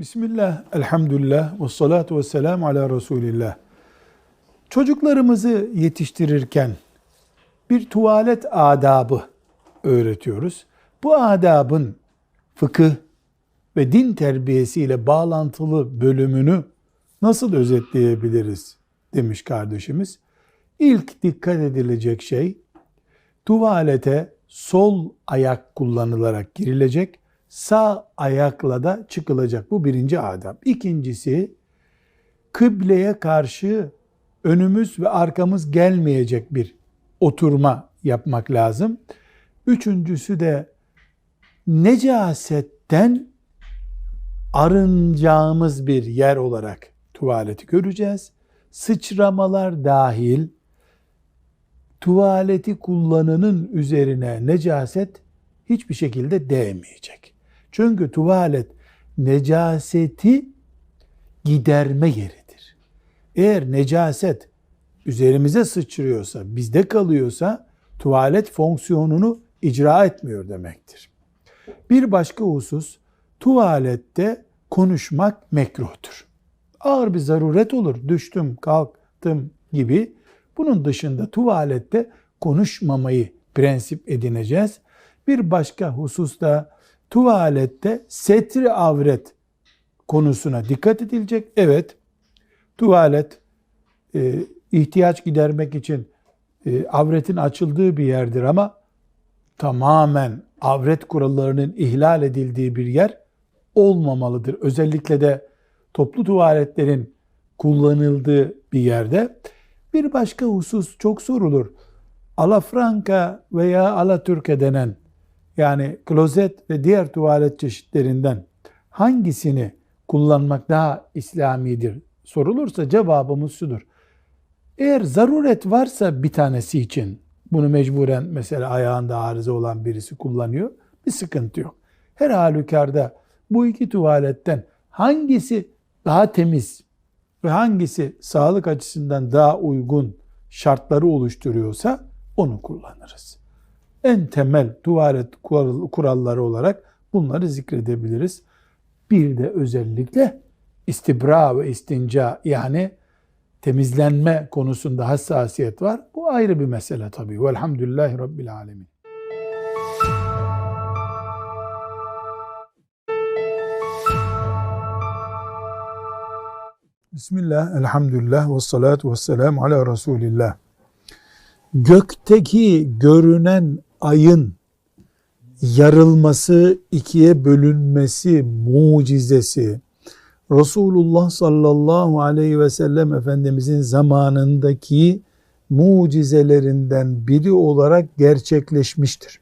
Bismillah, elhamdülillah, ve salatu ve selamu ala Resulillah. Çocuklarımızı yetiştirirken bir tuvalet adabı öğretiyoruz. Bu adabın fıkıh ve din terbiyesiyle bağlantılı bölümünü nasıl özetleyebiliriz demiş kardeşimiz. İlk dikkat edilecek şey tuvalete sol ayak kullanılarak girilecek, sağ ayakla da çıkılacak. Bu birinci adab. İkincisi kıbleye karşı önümüz ve arkamız gelmeyecek bir oturma yapmak lazım. Üçüncüsü de necasetten arınacağımız bir yer olarak tuvaleti göreceğiz. Sıçramalar dahil tuvaleti kullananın üzerine necaset hiçbir şekilde değmeyecek. Çünkü tuvalet necaseti giderme yeridir. Eğer necaset üzerimize sıçrıyorsa, bizde kalıyorsa tuvalet fonksiyonunu icra etmiyor demektir. Bir başka husus tuvalette konuşmak mekruhtur. Ağır bir zaruret olur. Düştüm, kalktım gibi. Bunun dışında tuvalette konuşmamayı prensip edineceğiz. Bir başka husus da tuvalette setri avret konusuna dikkat edilecek. Evet, tuvalet e, ihtiyaç gidermek için e, avretin açıldığı bir yerdir ama tamamen avret kurallarının ihlal edildiği bir yer olmamalıdır. Özellikle de toplu tuvaletlerin kullanıldığı bir yerde. Bir başka husus çok sorulur. Alafranka veya Alatürk'e denen yani klozet ve diğer tuvalet çeşitlerinden hangisini kullanmak daha İslamidir sorulursa cevabımız şudur. Eğer zaruret varsa bir tanesi için bunu mecburen mesela ayağında arıza olan birisi kullanıyor bir sıkıntı yok. Her halükarda bu iki tuvaletten hangisi daha temiz ve hangisi sağlık açısından daha uygun şartları oluşturuyorsa onu kullanırız. En temel tuvalet kuralları olarak bunları zikredebiliriz. Bir de özellikle istibra ve istinca yani temizlenme konusunda hassasiyet var. Bu ayrı bir mesele tabii. Velhamdülillahi Rabbil Alemin. Bismillah, elhamdülillah, ve salatu ve selamu ala Resulillah. Gökteki görünen ayın yarılması, ikiye bölünmesi mucizesi, Resulullah sallallahu aleyhi ve sellem Efendimizin zamanındaki mucizelerinden biri olarak gerçekleşmiştir.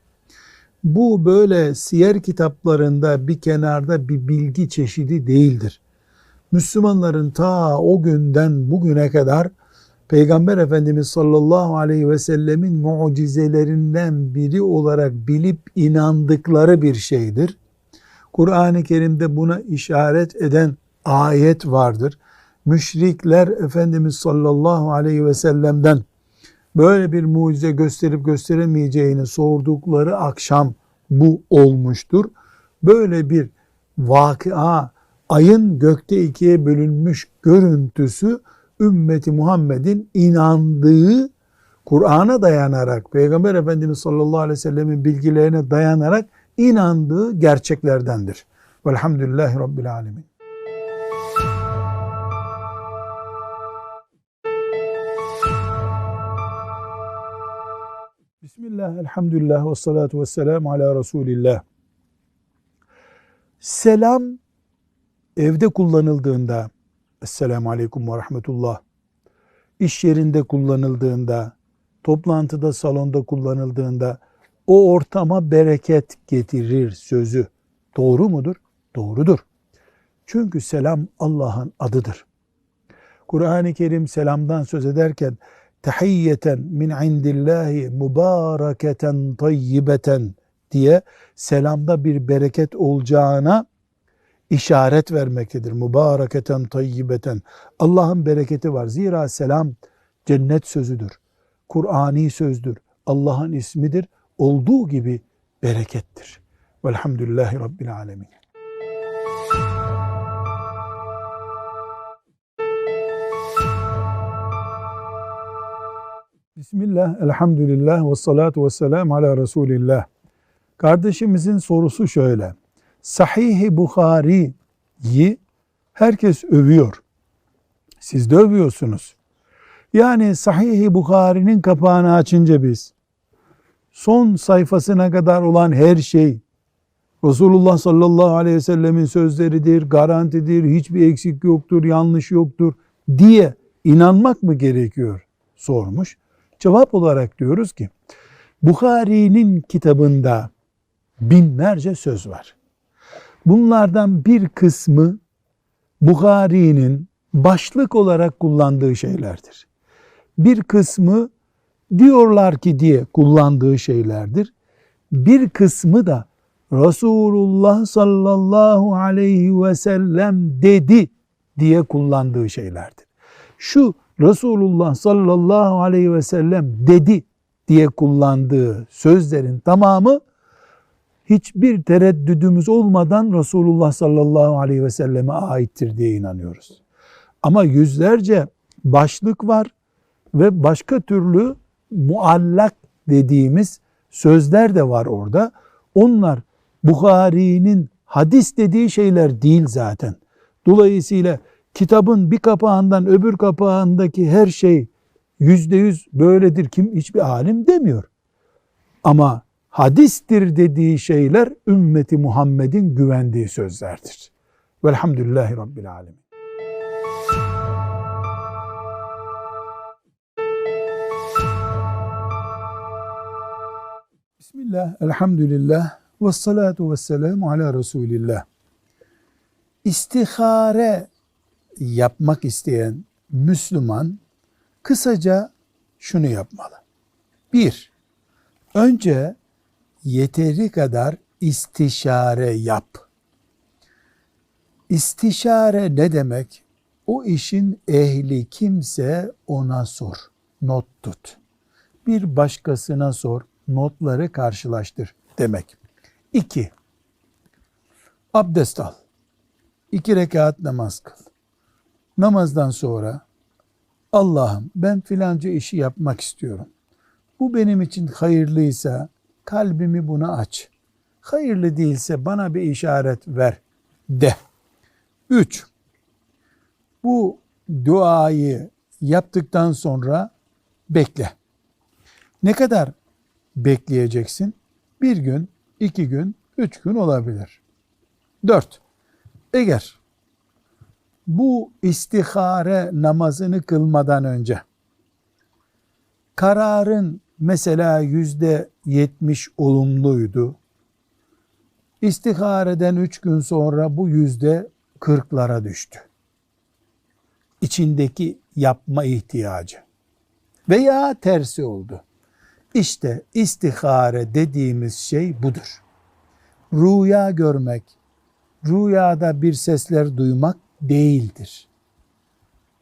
Bu böyle siyer kitaplarında bir kenarda bir bilgi çeşidi değildir. Müslümanların ta o günden bugüne kadar Peygamber Efendimiz sallallahu aleyhi ve sellemin mucizelerinden biri olarak bilip inandıkları bir şeydir. Kur'an-ı Kerim'de buna işaret eden ayet vardır. Müşrikler Efendimiz sallallahu aleyhi ve sellem'den böyle bir mucize gösterip gösteremeyeceğini sordukları akşam bu olmuştur. Böyle bir vakıa ayın gökte ikiye bölünmüş görüntüsü ümmeti Muhammed'in inandığı Kur'an'a dayanarak, Peygamber Efendimiz sallallahu aleyhi ve sellemin bilgilerine dayanarak inandığı gerçeklerdendir. Velhamdülillahi Rabbil Alemin. Bismillah, elhamdülillah ve salatu ve selamu ala Resulillah. Selam evde kullanıldığında, Esselamu Aleyküm ve Rahmetullah, iş yerinde kullanıldığında, toplantıda, salonda kullanıldığında o ortama bereket getirir sözü doğru mudur? Doğrudur. Çünkü selam Allah'ın adıdır. Kur'an-ı Kerim selamdan söz ederken tahiyyeten min indillahi mübareketen tayyibeten diye selamda bir bereket olacağına işaret vermektedir. Mübareketen tayyibeten. Allah'ın bereketi var. Zira selam cennet sözüdür. Kur'ani sözdür. Allah'ın ismidir. Olduğu gibi berekettir. Velhamdülillahi Rabbil Alemin. Bismillah, elhamdülillah ve salatu ve selam ala Resulillah. Kardeşimizin sorusu şöyle. Sahih-i Bukhari'yi herkes övüyor. Siz de övüyorsunuz. Yani Sahih-i Bukhari'nin kapağını açınca biz son sayfasına kadar olan her şey Resulullah sallallahu aleyhi ve sellemin sözleridir, garantidir, hiçbir eksik yoktur, yanlış yoktur diye inanmak mı gerekiyor? sormuş. Cevap olarak diyoruz ki Bukhari'nin kitabında binlerce söz var. Bunlardan bir kısmı Bukhari'nin başlık olarak kullandığı şeylerdir. Bir kısmı diyorlar ki diye kullandığı şeylerdir. Bir kısmı da Resulullah sallallahu aleyhi ve sellem dedi diye kullandığı şeylerdir. Şu Resulullah sallallahu aleyhi ve sellem dedi diye kullandığı sözlerin tamamı hiçbir tereddüdümüz olmadan Resulullah sallallahu aleyhi ve selleme aittir diye inanıyoruz. Ama yüzlerce başlık var ve başka türlü muallak dediğimiz sözler de var orada. Onlar Bukhari'nin hadis dediği şeyler değil zaten. Dolayısıyla kitabın bir kapağından öbür kapağındaki her şey yüzde yüz böyledir kim hiçbir alim demiyor. Ama hadistir dediği şeyler ümmeti Muhammed'in güvendiği sözlerdir. Velhamdülillahi Rabbil Alemin. Bismillah, elhamdülillah, ve salatu ve selamu ala Resulillah. İstihare yapmak isteyen Müslüman kısaca şunu yapmalı. Bir, önce yeteri kadar istişare yap. İstişare ne demek? O işin ehli kimse ona sor, not tut. Bir başkasına sor, notları karşılaştır demek. İki, abdest al. İki rekat namaz kıl. Namazdan sonra Allah'ım ben filanca işi yapmak istiyorum. Bu benim için hayırlıysa kalbimi buna aç. Hayırlı değilse bana bir işaret ver de. Üç, bu duayı yaptıktan sonra bekle. Ne kadar bekleyeceksin? Bir gün, iki gün, üç gün olabilir. Dört, eğer bu istihare namazını kılmadan önce kararın mesela yüzde yetmiş olumluydu. İstihareden üç gün sonra bu yüzde kırklara düştü. İçindeki yapma ihtiyacı. Veya tersi oldu. İşte istihare dediğimiz şey budur. Rüya görmek, rüyada bir sesler duymak değildir.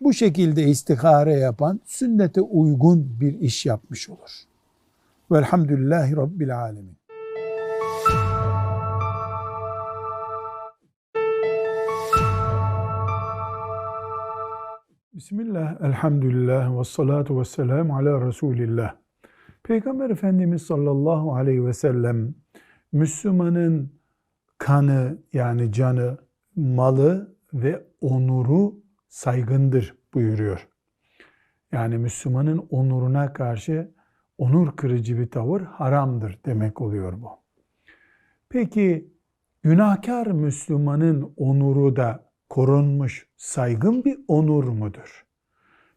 Bu şekilde istihare yapan sünnete uygun bir iş yapmış olur. Velhamdülillahi Rabbil Alemin. Bismillah, elhamdülillah ve salatu ve selamu ala Resulillah. Peygamber Efendimiz sallallahu aleyhi ve sellem Müslümanın kanı yani canı, malı ve onuru saygındır buyuruyor. Yani Müslümanın onuruna karşı onur kırıcı bir tavır haramdır demek oluyor bu. Peki günahkar Müslümanın onuru da korunmuş saygın bir onur mudur?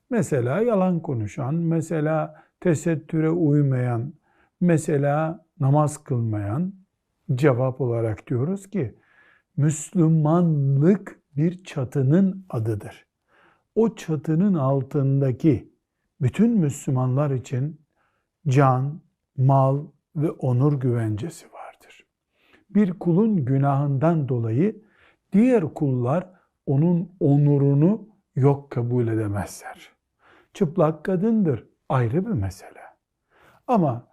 Mesela yalan konuşan, mesela tesettüre uymayan, mesela namaz kılmayan cevap olarak diyoruz ki Müslümanlık bir çatının adıdır. O çatının altındaki bütün Müslümanlar için can, mal ve onur güvencesi vardır. Bir kulun günahından dolayı diğer kullar onun onurunu yok kabul edemezler. Çıplak kadındır ayrı bir mesele. Ama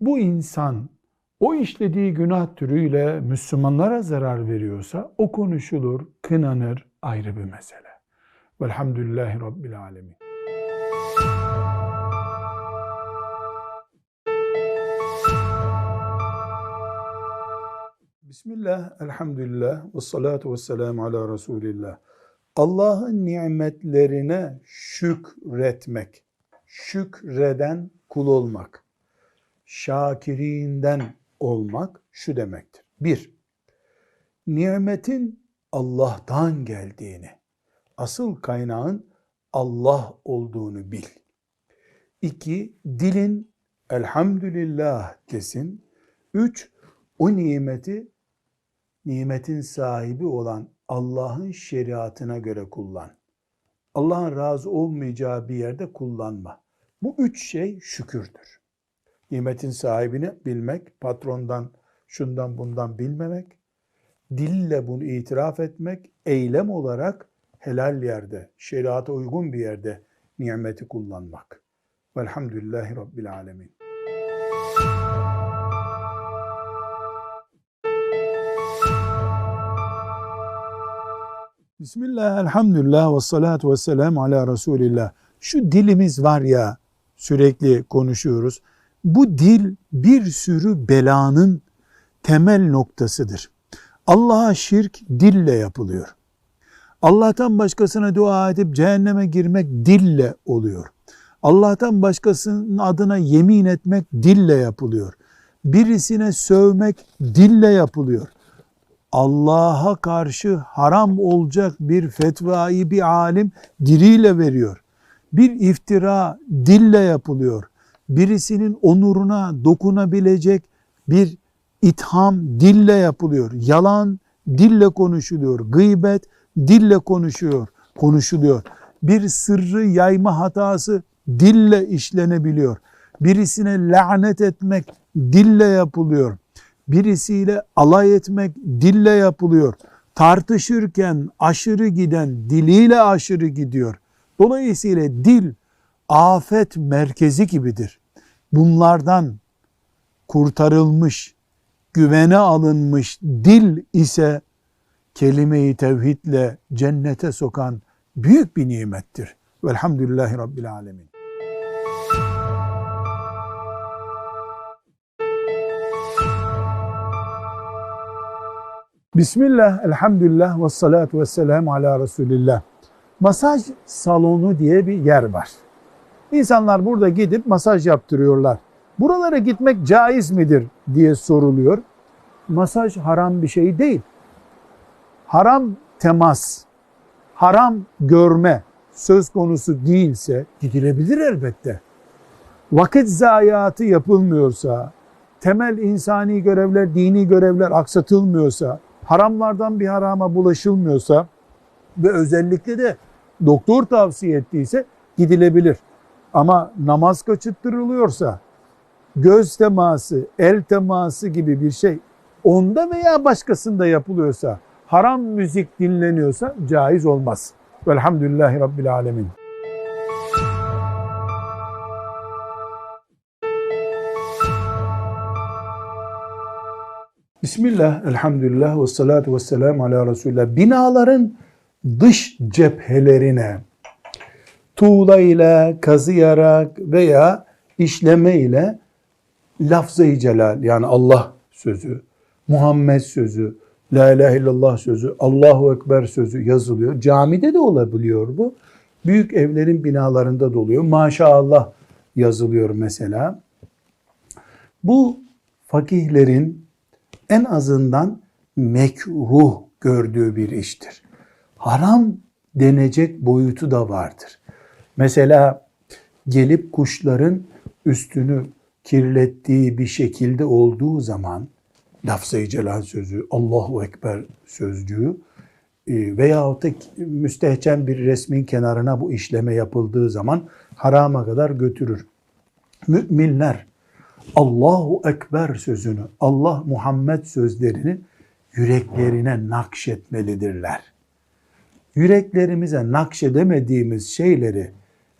bu insan o işlediği günah türüyle Müslümanlara zarar veriyorsa o konuşulur, kınanır ayrı bir mesele. Velhamdülillahi Rabbil Alemin. Bismillah, elhamdülillah, ve salatu ve selamu ala Resulillah. Allah'ın nimetlerine şükretmek, şükreden kul olmak, şakirinden olmak şu demektir. Bir, nimetin Allah'tan geldiğini, asıl kaynağın Allah olduğunu bil. İki, dilin elhamdülillah desin. Üç, o nimeti nimetin sahibi olan Allah'ın şeriatına göre kullan. Allah'ın razı olmayacağı bir yerde kullanma. Bu üç şey şükürdür. Nimetin sahibini bilmek, patrondan, şundan bundan bilmemek, dille bunu itiraf etmek, eylem olarak helal yerde, şeriata uygun bir yerde nimeti kullanmak. Velhamdülillahi Rabbil Alemin. Bismillah, elhamdülillah ve salatu ve selamu ala Resulillah. Şu dilimiz var ya sürekli konuşuyoruz. Bu dil bir sürü belanın temel noktasıdır. Allah'a şirk dille yapılıyor. Allah'tan başkasına dua edip cehenneme girmek dille oluyor. Allah'tan başkasının adına yemin etmek dille yapılıyor. Birisine sövmek dille yapılıyor. Allah'a karşı haram olacak bir fetvayı bir alim diliyle veriyor. Bir iftira dille yapılıyor. Birisinin onuruna dokunabilecek bir itham dille yapılıyor. Yalan dille konuşuluyor. Gıybet dille konuşuyor, konuşuluyor. Bir sırrı yayma hatası dille işlenebiliyor. Birisine lanet etmek dille yapılıyor birisiyle alay etmek dille yapılıyor. Tartışırken aşırı giden diliyle aşırı gidiyor. Dolayısıyla dil afet merkezi gibidir. Bunlardan kurtarılmış, güvene alınmış dil ise kelime-i tevhidle cennete sokan büyük bir nimettir. Velhamdülillahi Rabbil Alemin. Bismillah, elhamdülillah ve salatu ve selamu ala Resulillah. Masaj salonu diye bir yer var. İnsanlar burada gidip masaj yaptırıyorlar. Buralara gitmek caiz midir diye soruluyor. Masaj haram bir şey değil. Haram temas, haram görme söz konusu değilse gidilebilir elbette. Vakit zayiatı yapılmıyorsa, temel insani görevler, dini görevler aksatılmıyorsa, haramlardan bir harama bulaşılmıyorsa ve özellikle de doktor tavsiye ettiyse gidilebilir. Ama namaz kaçırttırılıyorsa, göz teması, el teması gibi bir şey onda veya başkasında yapılıyorsa, haram müzik dinleniyorsa caiz olmaz. Velhamdülillahi Rabbil Alemin. Bismillah, elhamdülillah ve salatu ve selamu ala Resulullah. Binaların dış cephelerine tuğla ile, kazıyarak veya işleme ile lafz-ı celal yani Allah sözü, Muhammed sözü, La ilahe illallah sözü, Allahu Ekber sözü yazılıyor. Camide de olabiliyor bu. Büyük evlerin binalarında da oluyor. Maşallah yazılıyor mesela. Bu fakihlerin en azından mekruh gördüğü bir iştir. Haram denecek boyutu da vardır. Mesela gelip kuşların üstünü kirlettiği bir şekilde olduğu zaman lafz-ı celal sözü, Allahu Ekber sözcüğü e, veyahut da müstehcen bir resmin kenarına bu işleme yapıldığı zaman harama kadar götürür. Müminler Allahu Ekber sözünü, Allah Muhammed sözlerini yüreklerine nakşetmelidirler. Yüreklerimize nakşedemediğimiz şeyleri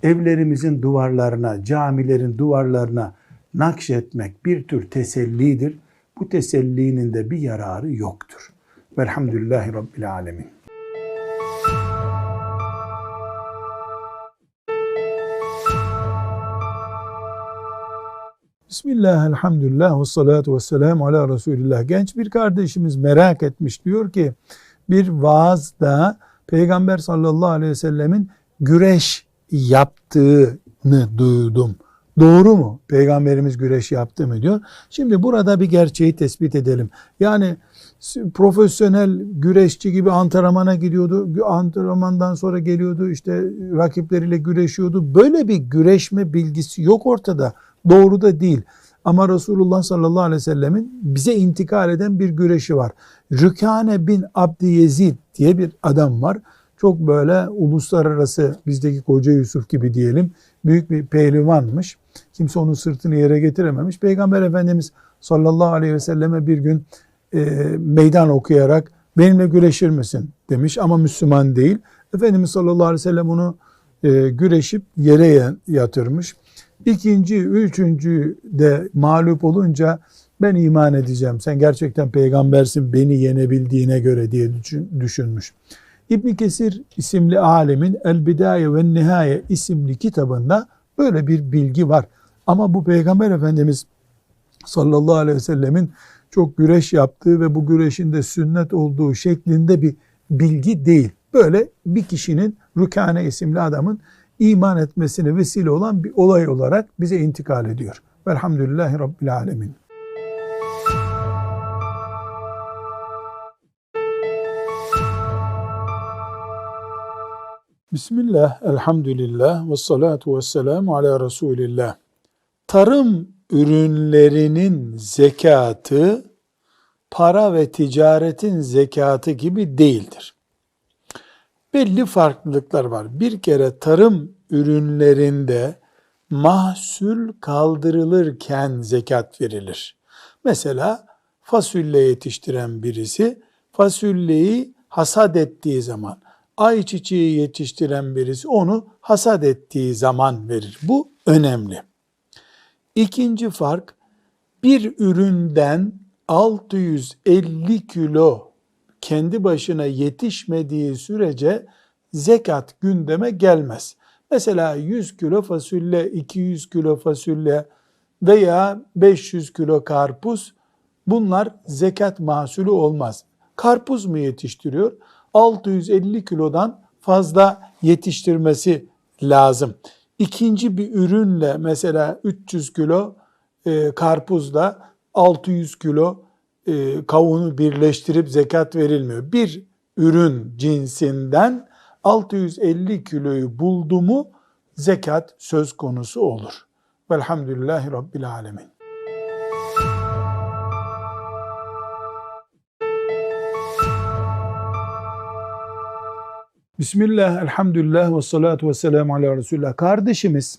evlerimizin duvarlarına, camilerin duvarlarına nakşetmek bir tür tesellidir. Bu tesellinin de bir yararı yoktur. Velhamdülillahi Rabbil Alemin. Bismillah, elhamdülillah, ve salatu ve selamu ala Resulillah. Genç bir kardeşimiz merak etmiş. Diyor ki bir vaazda Peygamber sallallahu aleyhi ve sellemin güreş yaptığını duydum. Doğru mu? Peygamberimiz güreş yaptı mı diyor. Şimdi burada bir gerçeği tespit edelim. Yani profesyonel güreşçi gibi antrenmana gidiyordu. Antrenmandan sonra geliyordu işte rakipleriyle güreşiyordu. Böyle bir güreşme bilgisi yok ortada. Doğru da değil. Ama Resulullah sallallahu aleyhi ve sellemin bize intikal eden bir güreşi var. Rükane bin Abdi Yezid diye bir adam var. Çok böyle uluslararası bizdeki Koca Yusuf gibi diyelim büyük bir pehlivanmış. Kimse onun sırtını yere getirememiş. Peygamber Efendimiz sallallahu aleyhi ve selleme bir gün e, meydan okuyarak benimle güreşir misin demiş ama Müslüman değil. Efendimiz sallallahu aleyhi ve sellem onu e, güreşip yere yatırmış. İkinci, üçüncü de mağlup olunca ben iman edeceğim. Sen gerçekten peygambersin beni yenebildiğine göre diye düşünmüş. İbn Kesir isimli alemin El Bidaye ve Nihaye isimli kitabında böyle bir bilgi var. Ama bu peygamber efendimiz sallallahu aleyhi ve sellemin çok güreş yaptığı ve bu güreşin de sünnet olduğu şeklinde bir bilgi değil. Böyle bir kişinin Rükane isimli adamın iman etmesine vesile olan bir olay olarak bize intikal ediyor. Velhamdülillahi Rabbil Alemin. Bismillah, elhamdülillah ve salatu ve selamu ala Resulillah. Tarım ürünlerinin zekatı para ve ticaretin zekatı gibi değildir. Belli farklılıklar var. Bir kere tarım ürünlerinde mahsul kaldırılırken zekat verilir. Mesela fasulye yetiştiren birisi fasulyeyi hasat ettiği zaman, ayçiçeği yetiştiren birisi onu hasat ettiği zaman verir. Bu önemli. İkinci fark bir üründen 650 kilo kendi başına yetişmediği sürece zekat gündeme gelmez. Mesela 100 kilo fasulye, 200 kilo fasulye veya 500 kilo karpuz bunlar zekat mahsulü olmaz. Karpuz mu yetiştiriyor? 650 kilodan fazla yetiştirmesi lazım. İkinci bir ürünle mesela 300 kilo e, karpuzla 600 kilo e, kavunu birleştirip zekat verilmiyor. Bir ürün cinsinden 650 kiloyu buldu mu zekat söz konusu olur. Velhamdülillahi Rabbil Alemin. Bismillah, elhamdülillah ve salatu ve selamu ala Resulullah. Kardeşimiz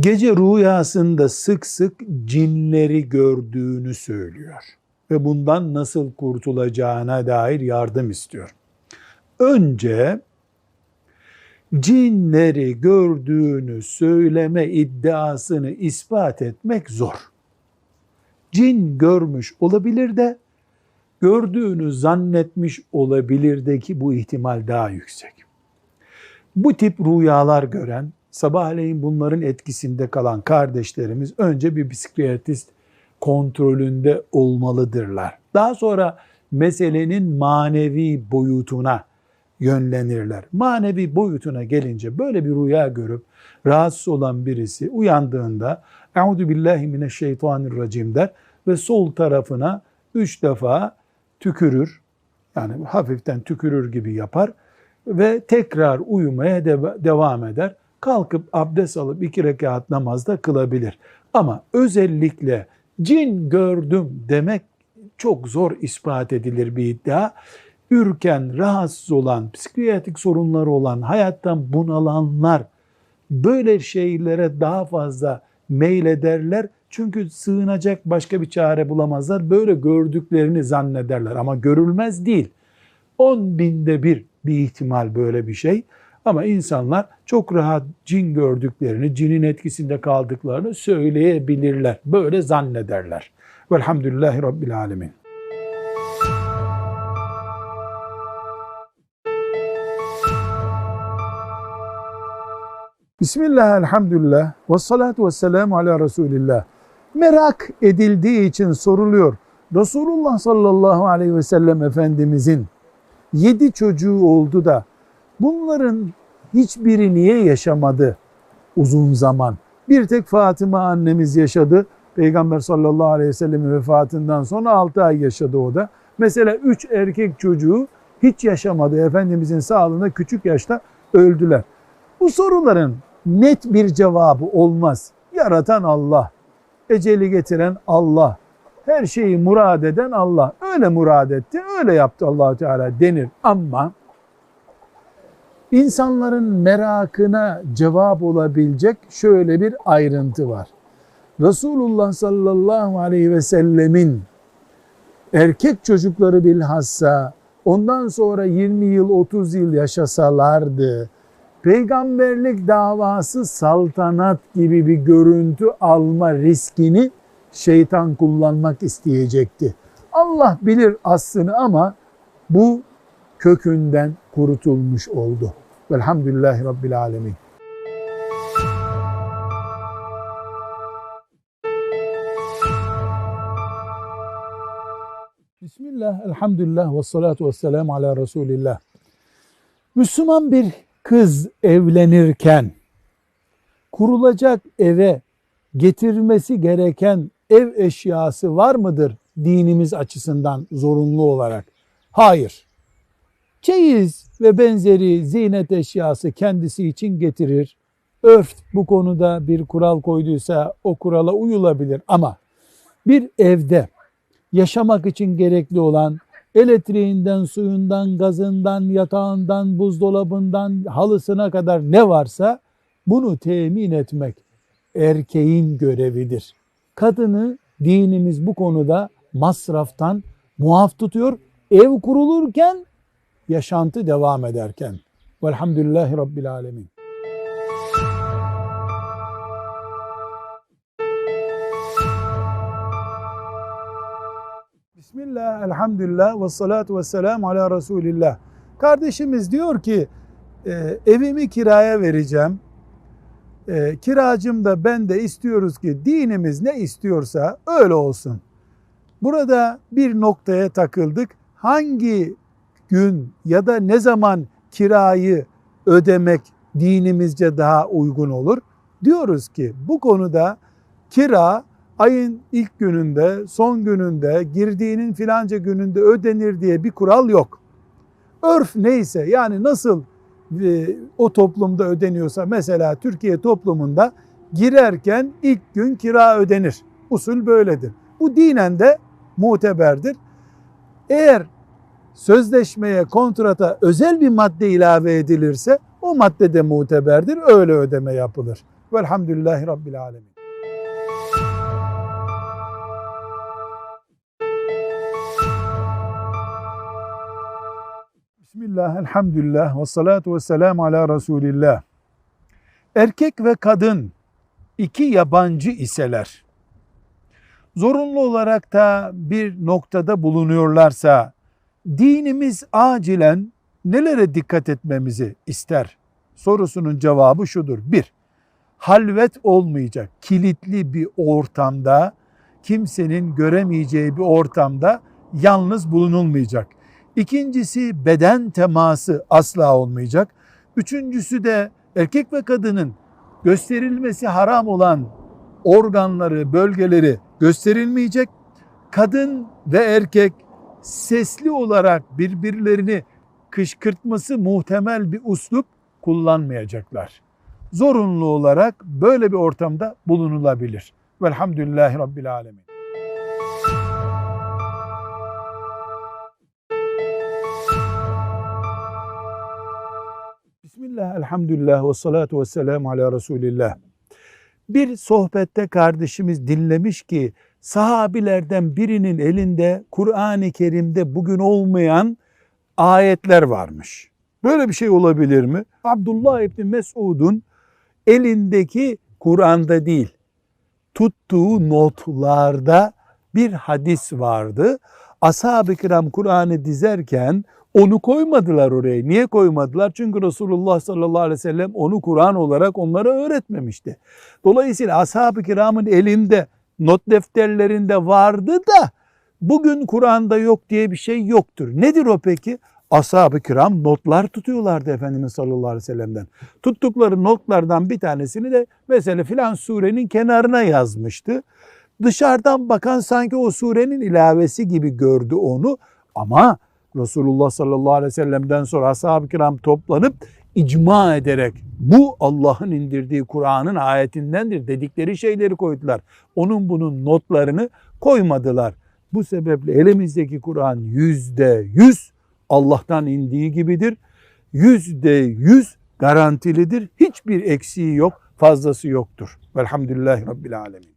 gece rüyasında sık sık cinleri gördüğünü söylüyor ve bundan nasıl kurtulacağına dair yardım istiyor. Önce cinleri gördüğünü söyleme iddiasını ispat etmek zor. Cin görmüş olabilir de gördüğünü zannetmiş olabilir de ki bu ihtimal daha yüksek. Bu tip rüyalar gören, sabahleyin bunların etkisinde kalan kardeşlerimiz önce bir psikiyatrist kontrolünde olmalıdırlar. Daha sonra meselenin manevi boyutuna yönlenirler. Manevi boyutuna gelince böyle bir rüya görüp rahatsız olan birisi uyandığında Euzu billahi mineşşeytanirracim der ve sol tarafına üç defa tükürür. Yani hafiften tükürür gibi yapar ve tekrar uyumaya de- devam eder. Kalkıp abdest alıp iki rekat namazda kılabilir. Ama özellikle cin gördüm demek çok zor ispat edilir bir iddia. Ürken, rahatsız olan, psikiyatrik sorunları olan, hayattan bunalanlar böyle şeylere daha fazla meylederler. Çünkü sığınacak başka bir çare bulamazlar. Böyle gördüklerini zannederler ama görülmez değil. 10 binde bir bir ihtimal böyle bir şey. Ama insanlar çok rahat cin gördüklerini, cinin etkisinde kaldıklarını söyleyebilirler. Böyle zannederler. Velhamdülillahi Rabbil Alemin. Bismillah, elhamdülillah, ve salatu ve selamu ala Resulillah. Merak edildiği için soruluyor. Resulullah sallallahu aleyhi ve sellem Efendimizin yedi çocuğu oldu da bunların hiçbiri niye yaşamadı uzun zaman? Bir tek Fatıma annemiz yaşadı. Peygamber sallallahu aleyhi ve sellem'in vefatından sonra 6 ay yaşadı o da. Mesela 3 erkek çocuğu hiç yaşamadı. Efendimizin sağlığında küçük yaşta öldüler. Bu soruların net bir cevabı olmaz. Yaratan Allah, eceli getiren Allah, her şeyi murad eden Allah. Öyle murad etti, öyle yaptı allah Teala denir. Ama insanların merakına cevap olabilecek şöyle bir ayrıntı var. Resulullah sallallahu aleyhi ve sellemin erkek çocukları bilhassa ondan sonra 20 yıl 30 yıl yaşasalardı peygamberlik davası saltanat gibi bir görüntü alma riskini şeytan kullanmak isteyecekti. Allah bilir aslını ama bu kökünden kurutulmuş oldu. Velhamdülillahi Rabbil Alemin. Bismillah, elhamdülillah ve salatu ve selamu ala Resulillah. Müslüman bir kız evlenirken kurulacak eve getirmesi gereken ev eşyası var mıdır dinimiz açısından zorunlu olarak? Hayır. Çeyiz ve benzeri ziynet eşyası kendisi için getirir. Örf bu konuda bir kural koyduysa o kurala uyulabilir ama bir evde yaşamak için gerekli olan elektriğinden, suyundan, gazından, yatağından, buzdolabından, halısına kadar ne varsa bunu temin etmek erkeğin görevidir. Kadını dinimiz bu konuda masraftan muaf tutuyor. Ev kurulurken, yaşantı devam ederken. Velhamdülillahi Rabbil Alemin. Bismillah, elhamdülillah ve salatu ve selamu ala Resulillah. Kardeşimiz diyor ki, e, evimi kiraya vereceğim. E, kiracım da ben de istiyoruz ki dinimiz ne istiyorsa öyle olsun. Burada bir noktaya takıldık. Hangi gün ya da ne zaman kirayı ödemek dinimizce daha uygun olur? Diyoruz ki bu konuda kira ayın ilk gününde, son gününde, girdiğinin filanca gününde ödenir diye bir kural yok. Örf neyse yani nasıl e, o toplumda ödeniyorsa mesela Türkiye toplumunda girerken ilk gün kira ödenir. Usul böyledir. Bu dinen de muteberdir. Eğer sözleşmeye, kontrata özel bir madde ilave edilirse o madde de muteberdir. Öyle ödeme yapılır. Velhamdülillahi Rabbil Alemin. Bismillah, elhamdülillah ve salatu ve selamu ala Resulillah. Erkek ve kadın iki yabancı iseler, zorunlu olarak da bir noktada bulunuyorlarsa, dinimiz acilen nelere dikkat etmemizi ister? Sorusunun cevabı şudur. Bir, halvet olmayacak, kilitli bir ortamda, kimsenin göremeyeceği bir ortamda yalnız bulunulmayacak. İkincisi beden teması asla olmayacak. Üçüncüsü de erkek ve kadının gösterilmesi haram olan organları, bölgeleri gösterilmeyecek. Kadın ve erkek sesli olarak birbirlerini kışkırtması muhtemel bir uslup kullanmayacaklar. Zorunlu olarak böyle bir ortamda bulunulabilir. Velhamdülillahi Rabbil Alemin. Bismillah, elhamdülillah ve salatu ve selamu ala Resulillah. Bir sohbette kardeşimiz dinlemiş ki sahabilerden birinin elinde Kur'an-ı Kerim'de bugün olmayan ayetler varmış. Böyle bir şey olabilir mi? Abdullah İbni Mesud'un elindeki Kur'an'da değil, tuttuğu notlarda bir hadis vardı. ashab-ı kiram Kur'an'ı dizerken onu koymadılar oraya. Niye koymadılar? Çünkü Resulullah sallallahu aleyhi ve sellem onu Kur'an olarak onlara öğretmemişti. Dolayısıyla ashab-ı kiramın elinde not defterlerinde vardı da bugün Kur'an'da yok diye bir şey yoktur. Nedir o peki? Ashab-ı kiram notlar tutuyorlardı Efendimiz sallallahu aleyhi ve sellem'den. Tuttukları notlardan bir tanesini de mesela filan surenin kenarına yazmıştı. Dışarıdan bakan sanki o surenin ilavesi gibi gördü onu ama Resulullah sallallahu aleyhi ve sellem'den sonra ashab-ı kiram toplanıp icma ederek bu Allah'ın indirdiği Kur'an'ın ayetindendir dedikleri şeyleri koydular. Onun bunun notlarını koymadılar. Bu sebeple elimizdeki Kur'an yüzde yüz Allah'tan indiği gibidir. Yüzde yüz garantilidir. Hiçbir eksiği yok, fazlası yoktur. Velhamdülillahi Rabbil Alemin.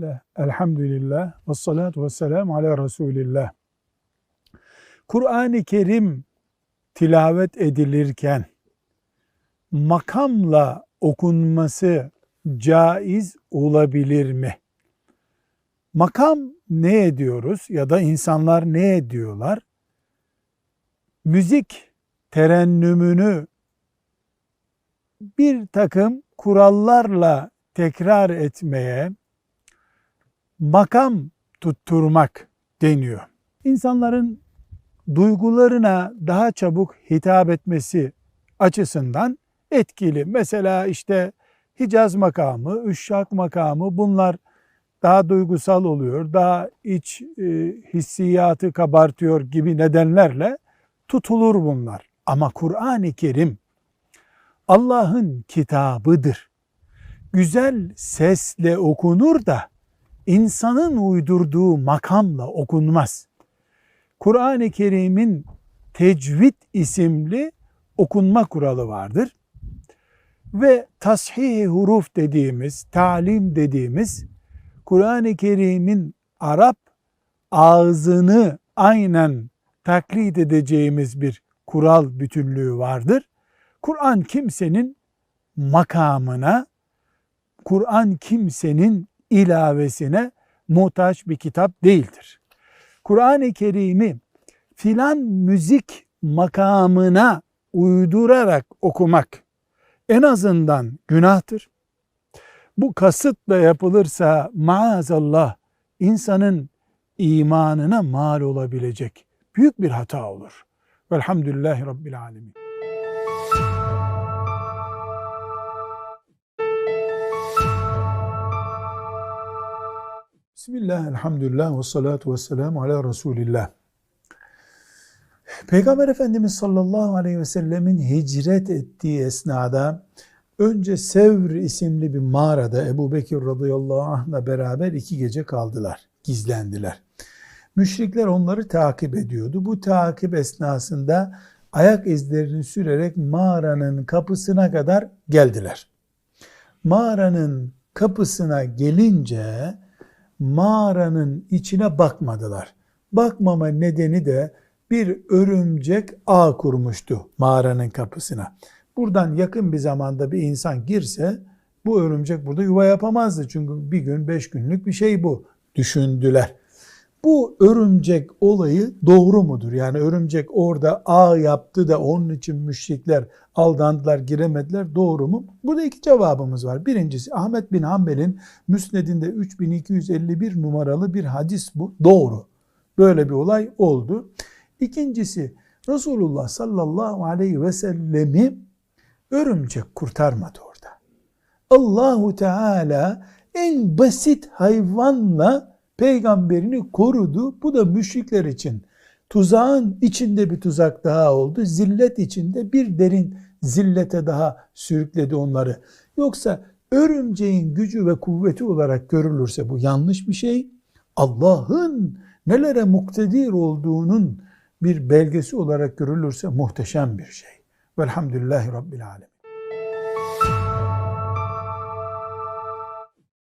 Bismillah, elhamdülillah, ve salatu ve selamu ala Resulillah. Kur'an-ı Kerim tilavet edilirken makamla okunması caiz olabilir mi? Makam ne ediyoruz ya da insanlar ne ediyorlar? Müzik terennümünü bir takım kurallarla tekrar etmeye makam tutturmak deniyor. İnsanların duygularına daha çabuk hitap etmesi açısından etkili. Mesela işte Hicaz makamı, Üşşak makamı bunlar daha duygusal oluyor, daha iç e, hissiyatı kabartıyor gibi nedenlerle tutulur bunlar. Ama Kur'an-ı Kerim Allah'ın kitabıdır. Güzel sesle okunur da insanın uydurduğu makamla okunmaz. Kur'an-ı Kerim'in tecvid isimli okunma kuralı vardır. Ve tashih huruf dediğimiz, talim dediğimiz Kur'an-ı Kerim'in Arap ağzını aynen taklit edeceğimiz bir kural bütünlüğü vardır. Kur'an kimsenin makamına, Kur'an kimsenin ilavesine muhtaç bir kitap değildir. Kur'an-ı Kerim'i filan müzik makamına uydurarak okumak en azından günahtır. Bu kasıtla yapılırsa maazallah insanın imanına mal olabilecek büyük bir hata olur. Velhamdülillahi Rabbil Alemin. Bismillah, elhamdülillah ve salatu ve selamu ala Resulillah. Peygamber Efendimiz sallallahu aleyhi ve sellemin hicret ettiği esnada önce Sevr isimli bir mağarada Ebu Bekir radıyallahu anh'la beraber iki gece kaldılar, gizlendiler. Müşrikler onları takip ediyordu. Bu takip esnasında ayak izlerini sürerek mağaranın kapısına kadar geldiler. Mağaranın kapısına gelince mağaranın içine bakmadılar. Bakmama nedeni de bir örümcek ağ kurmuştu mağaranın kapısına. Buradan yakın bir zamanda bir insan girse bu örümcek burada yuva yapamazdı. Çünkü bir gün beş günlük bir şey bu düşündüler. Bu örümcek olayı doğru mudur? Yani örümcek orada ağ yaptı da onun için müşrikler aldandılar, giremediler. Doğru mu? Burada iki cevabımız var. Birincisi Ahmet bin Hanbel'in Müsned'inde 3251 numaralı bir hadis bu. Doğru. Böyle bir olay oldu. İkincisi Resulullah sallallahu aleyhi ve sellemi örümcek kurtarmadı orada. Allahu Teala en basit hayvanla peygamberini korudu. Bu da müşrikler için tuzağın içinde bir tuzak daha oldu. Zillet içinde bir derin zillete daha sürükledi onları. Yoksa örümceğin gücü ve kuvveti olarak görülürse bu yanlış bir şey. Allah'ın nelere muktedir olduğunun bir belgesi olarak görülürse muhteşem bir şey. Velhamdülillahi Rabbil Alemin.